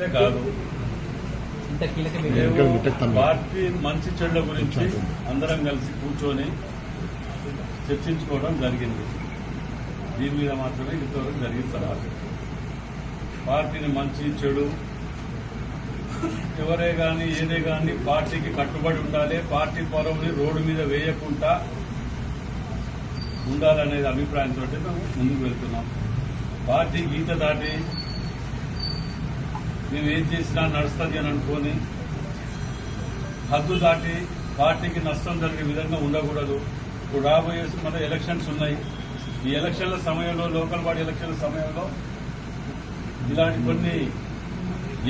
కాదు. పార్టీ మంచి చెడుల గురించి అందరం కలిసి కూర్చొని చర్చించుకోవడం జరిగింది. దీని మీద మాత్రమే ఇంతవరకు జరిగిన తర్వాత పార్టీని మంచి చెడు ఎవరే గాని ఏదే గాని పార్టీకి కట్టుబడి ఉండాలి పార్టీ పొరవుని రోడ్డు మీద వేయకుండా ఉండాలనేది అభిప్రాయంతో మేము ముందుకు వెళ్తున్నాం. పార్టీ గీత దాటి మేము ఏం చేసినా నడుస్తుంది అని అనుకొని హద్దు దాటి పార్టీకి నష్టం జరిగే విధంగా ఉండకూడదు. ఇప్పుడు రాబోయే మన ఎలక్షన్స్ ఉన్నాయి. ఈ ఎలక్షన్ల సమయంలో లోకల్ బాడీ ఎలక్షన్ల సమయంలో ఇలాంటి కొన్ని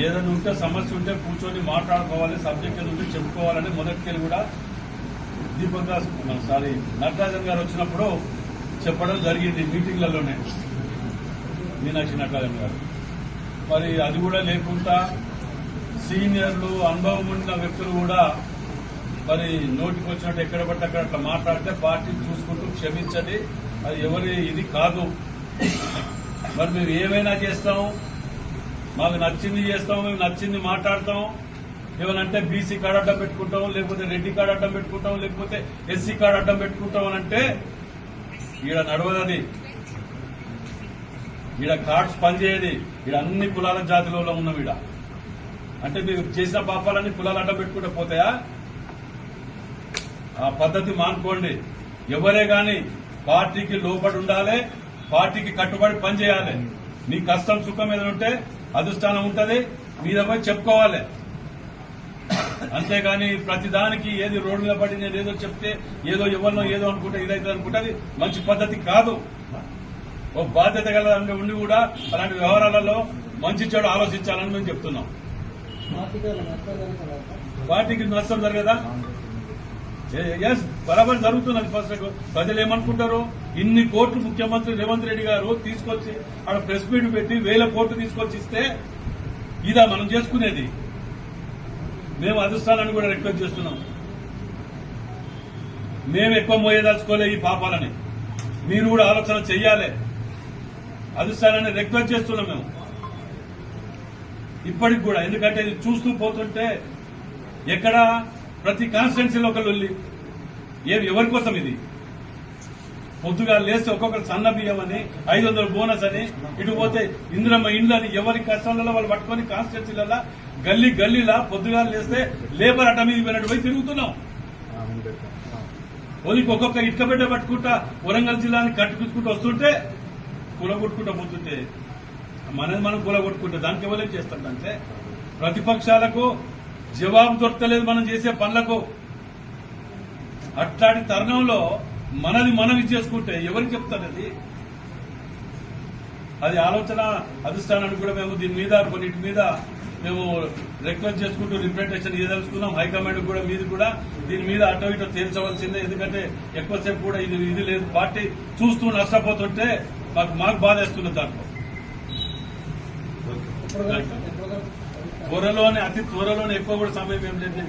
ఏదైనా ఉంటే సమస్య ఉంటే కూర్చొని మాట్లాడుకోవాలి సబ్జెక్ట్ ఉంటే చెప్పుకోవాలని మొదటికెళ్ళి కూడా దీపక్ దాస్ సారీ నటరాజన్ గారు వచ్చినప్పుడు చెప్పడం జరిగింది మీటింగ్లలోనే. మీనాక్షి నటరాజన్ గారు. మరి అది కూడా లేకుండా సీనియర్లు అనుభవం ఉన్న వ్యక్తులు కూడా మరి నోటికి వచ్చినట్టు ఎక్కడ పడితే అక్కడ అట్లా మాట్లాడితే పార్టీ చూసుకుంటూ క్షమించండి. అది ఎవరి ఇది కాదు. మరి మేము ఏమైనా చేస్తాం? మాకు నచ్చింది చేస్తాం మేము నచ్చింది మాట్లాడతాం. ఏమనంటే బీసీ కార్డు అడ్డం పెట్టుకుంటాం లేకపోతే రెడ్డి కార్డు అడ్డం పెట్టుకుంటాం లేకపోతే ఎస్సీ కార్డు అడ్డం పెట్టుకుంటాం అని అంటే ఈడ నడవదది ఈడ కార్డ్స్ పనిచేయది. ఈడ అన్ని కులాల జాతిలో ఉన్నాం ఈడ అంటే మీరు చేసిన పాపాలన్నీ కులాలు అడ్డ పెట్టుకుంటే పోతాయా? ఆ పద్ధతి మానుకోండి. ఎవరే గాని పార్టీకి లోబడి ఉండాలి పార్టీకి కట్టుబడి పనిచేయాలి మీ కష్టం సుఖం ఏదైనా ఉంటే అధిష్టానం ఉంటుంది మీద పోయి చెప్పుకోవాలి. అంతేగాని ప్రతిదానికి ఏది రోడ్డు మీద పడి నేను ఏదో చెప్తే ఏదో ఎవరినో ఏదో అనుకుంటే ఇదైతే అనుకుంటే అది మంచి పద్ధతి కాదు. ఓ బాధ్యత గల ఉండి కూడా అలాంటి వ్యవహారాలలో మంచి చెడు ఆలోచించాలని మేము చెప్తున్నాం. పార్టీకి నష్టం జరగదా? ఎస్ బరాబర్ జరుగుతున్నది ఫస్ట్ ప్రజలు ఏమనుకుంటారు? ఇన్ని కోట్లు ముఖ్యమంత్రి రేవంత్ రెడ్డి గారు తీసుకొచ్చి ఆడ ప్రెస్ మీట్ పెట్టి వేల కోట్లు తీసుకొచ్చి ఇస్తే ఇదా మనం చేసుకునేది? మేము అధిష్టానాన్ని కూడా రిక్వెస్ట్ చేస్తున్నాం. మేము ఎక్కువ మోయదలుచుకోలే ఈ పాపాలని. మీరు కూడా ఆలోచన చెయ్యాలి. అధిష్టానాన్ని రిక్వెస్ట్ చేస్తున్నాం మేము. ఇప్పటికి కూడా ఎందుకంటే ఇది చూస్తూ పోతుంటే ఎక్కడ ప్రతి కాన్స్టిట్యున్సీలో ఒక లొల్లి ఏం ఎవరి కోసం ఇది? పొద్దుగా లేస్తే ఒక్కొక్కరు సన్న బియ్యం అని ఐదు వందల బోనస్ అని ఇటు పోతే ఇంద్రమ్మ ఇండ్లు అని ఎవరి కష్టంలో వాళ్ళు పట్టుకొని కాన్స్టిట్యున్సీలలో గల్లీ గల్లీలా పొద్దుగా లేస్తే లేబర్ అడ్డ మీద పోయినట్టు పోయి తిరుగుతున్నాం. ఒక్కొక్క ఇటుక బిడ్డ పట్టుకుంటా వరంగల్ జిల్లాని కట్టుకుంటూ వస్తుంటే కూలగొట్టుకుంటూ పోతుంటే మనది మనం కూలగొట్టుకుంటే దానికి ఎవరేం చేస్తాడంటే ప్రతిపక్షాలకు జవాబు దొరకలేదు మనం చేసే పనులకు. అట్లాంటి తరుణంలో మనది మనం చేసుకుంటే ఎవరికి చెప్తారు అది అది ఆలోచన అధిష్టానానికి కూడా మేము దీని మీద కొన్నిటి మీద మేము రిక్వెస్ట్ చేసుకుంటూ రిప్రజెంటేషన్ ఇవ్వదలుచుకున్నాం హైకమాండ్ కూడా మీది కూడా దీని మీద అటో ఇటో తేల్చవలసిందే. ఎందుకంటే ఎక్కువసేపు కూడా ఇది ఇది లేదు. పార్టీ చూస్తూ నష్టపోతుంటే మాకు మాకు బాధేస్తున్నది దాంట్లో. త్వరలోనే అతి త్వరలోనే ఎక్కువ కూడా సమయం ఏం లేదు.